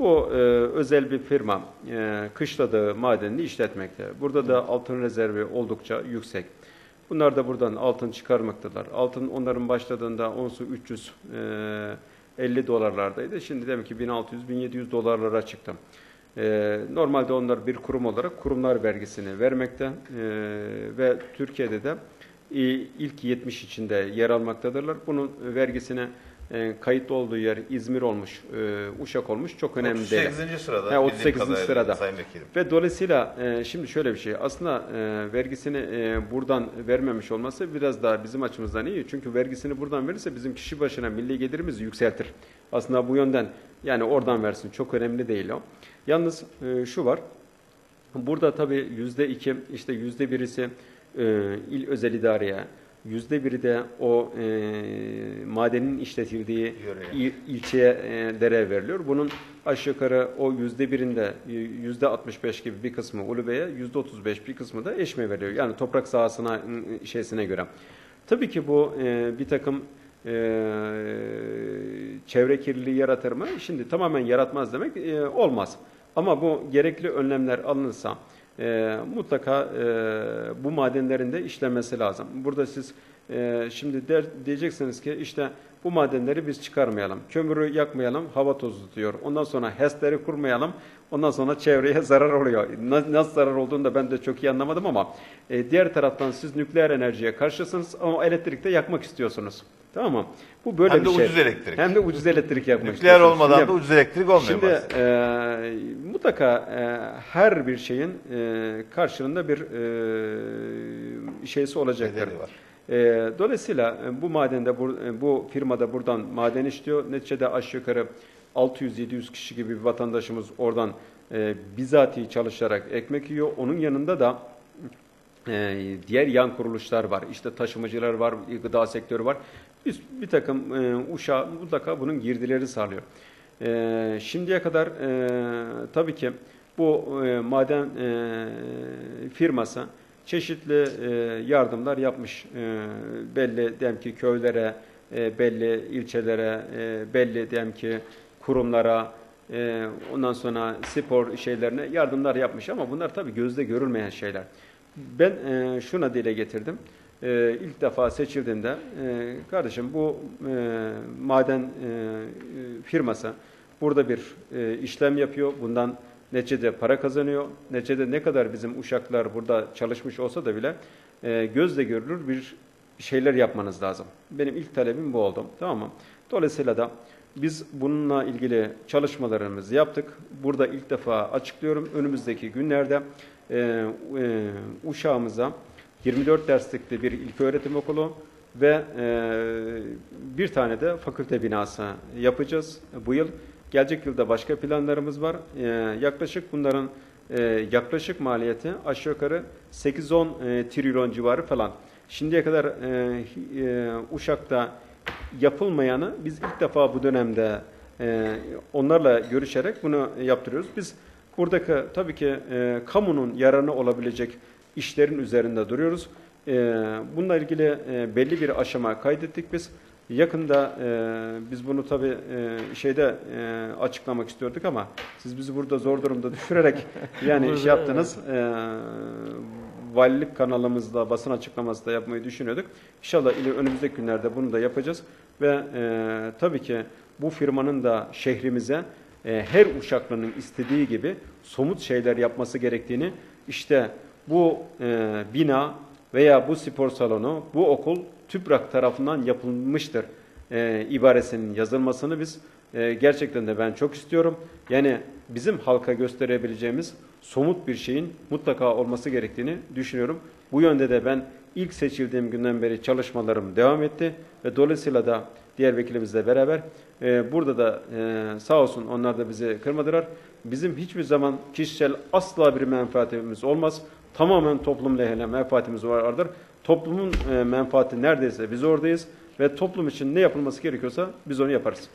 Bu e, özel bir firma e, kışladığı madenini işletmekte. Burada da altın rezervi oldukça yüksek. Bunlar da buradan altın çıkarmaktalar. Altın onların başladığında onsu 350 dolarlardaydı. Şimdi demek ki 1600-1700 dolarlara çıktı. E, normalde onlar bir kurum olarak kurumlar vergisini vermekte e, ve Türkiye'de de e, ilk 70 içinde yer almaktadırlar. Bunun vergisine e, kayıtlı olduğu yer İzmir olmuş, e, Uşak olmuş. Çok önemli değil. 38. sırada. He, bildiğim 38. kadarıyla sırada. Sayın Vekilim. Ve dolayısıyla e, şimdi şöyle bir şey. Aslında e, vergisini e, buradan vermemiş olması biraz daha bizim açımızdan iyi. Çünkü vergisini buradan verirse bizim kişi başına milli gelirimizi yükseltir. Aslında bu yönden yani oradan versin. Çok önemli değil o. Yalnız e, şu var. Burada tabii yüzde iki, işte yüzde birisi e, il özel idareye, yüzde biri de o e, madenin işletildiği il, ilçeye e, dere veriliyor. Bunun aşağı yukarı o yüzde birinde yüzde 65 gibi bir kısmı Ulubey'e, yüzde 35 bir kısmı da Eşme veriyor. Yani toprak sahasına e, şeysine göre. Tabii ki bu e, bir takım e, çevre kirliliği yaratır mı? Şimdi tamamen yaratmaz demek e, olmaz. Ama bu gerekli önlemler alınırsa e, mutlaka e, bu madenlerin de işlenmesi lazım. Burada siz e, şimdi der, diyeceksiniz ki işte bu madenleri biz çıkarmayalım. Kömürü yakmayalım, hava tozu tutuyor. Ondan sonra HES'leri kurmayalım. Ondan sonra çevreye zarar oluyor. Na- Nasıl zarar olduğunu da ben de çok iyi anlamadım ama e, diğer taraftan siz nükleer enerjiye karşısınız ama elektrikte yakmak istiyorsunuz. Tamam mı? Bu böyle Hem bir de şey. ucuz elektrik. Hem de ucuz elektrik yapmak Nükleer olmadan Şimdi- da ucuz elektrik olmuyor Şimdi e, mutlaka e, her bir şeyin e, karşılığında bir e, şeysi olacaktır. Bedeli var. E, dolayısıyla e, bu madende bu, e, bu firmada buradan maden işliyor. Neticede aşağı yukarı 600-700 kişi gibi bir vatandaşımız oradan e, bizatihi çalışarak ekmek yiyor. Onun yanında da e, diğer yan kuruluşlar var. İşte taşımacılar var, gıda sektörü var. Bir, bir takım e, uşağı mutlaka bunun girdileri sağlıyor. Şimdiye kadar tabii ki bu maden e, firması çeşitli e, yardımlar yapmış. E, belli diyelim ki köylere, e, belli ilçelere, belli diyelim ki kurumlara, ondan sonra spor şeylerine yardımlar yapmış ama bunlar tabii gözde görülmeyen şeyler. Ben şuna dile getirdim. E, ilk defa seçildiğimde e, kardeşim bu e, maden e, firması burada bir e, işlem yapıyor. Bundan neticede para kazanıyor. Neticede ne kadar bizim uşaklar burada çalışmış olsa da bile e, gözle görülür bir şeyler yapmanız lazım. Benim ilk talebim bu oldu. Tamam mı? Dolayısıyla da biz bununla ilgili çalışmalarımızı yaptık. Burada ilk defa açıklıyorum. Önümüzdeki günlerde e, e, uşağımıza 24 derslikli bir ilköğretim okulu ve e, bir tane de fakülte binası yapacağız bu yıl. Gelecek yılda başka planlarımız var. E, yaklaşık bunların e, yaklaşık maliyeti aşağı yukarı 8-10 e, trilyon civarı falan. Şimdiye kadar e, e, Uşak'ta yapılmayanı biz ilk defa bu dönemde e, onlarla görüşerek bunu yaptırıyoruz. Biz buradaki tabii ki e, kamunun yararına olabilecek işlerin üzerinde duruyoruz. E, bununla ilgili e, belli bir aşama kaydettik biz. Yakında e, biz bunu tabii e, şeyde e, açıklamak istiyorduk ama siz bizi burada zor durumda düşürerek yani iş yaptınız. E, valilik kanalımızda basın açıklaması da yapmayı düşünüyorduk. İnşallah önümüzdeki günlerde bunu da yapacağız ve e, tabii ki bu firmanın da şehrimize e, her Uşaklı'nın istediği gibi somut şeyler yapması gerektiğini işte bu e, bina veya bu spor salonu, bu okul TÜPRAK tarafından yapılmıştır e, ibaresinin yazılmasını biz e, gerçekten de ben çok istiyorum. Yani bizim halka gösterebileceğimiz somut bir şeyin mutlaka olması gerektiğini düşünüyorum. Bu yönde de ben ilk seçildiğim günden beri çalışmalarım devam etti ve dolayısıyla da diğer vekilimizle beraber e, burada da e, sağ olsun onlar da bizi kırmadılar. Bizim hiçbir zaman kişisel asla bir menfaatimiz olmaz. Tamamen toplum lehine menfaatimiz vardır. Toplumun e, menfaati neredeyse biz oradayız ve toplum için ne yapılması gerekiyorsa biz onu yaparız.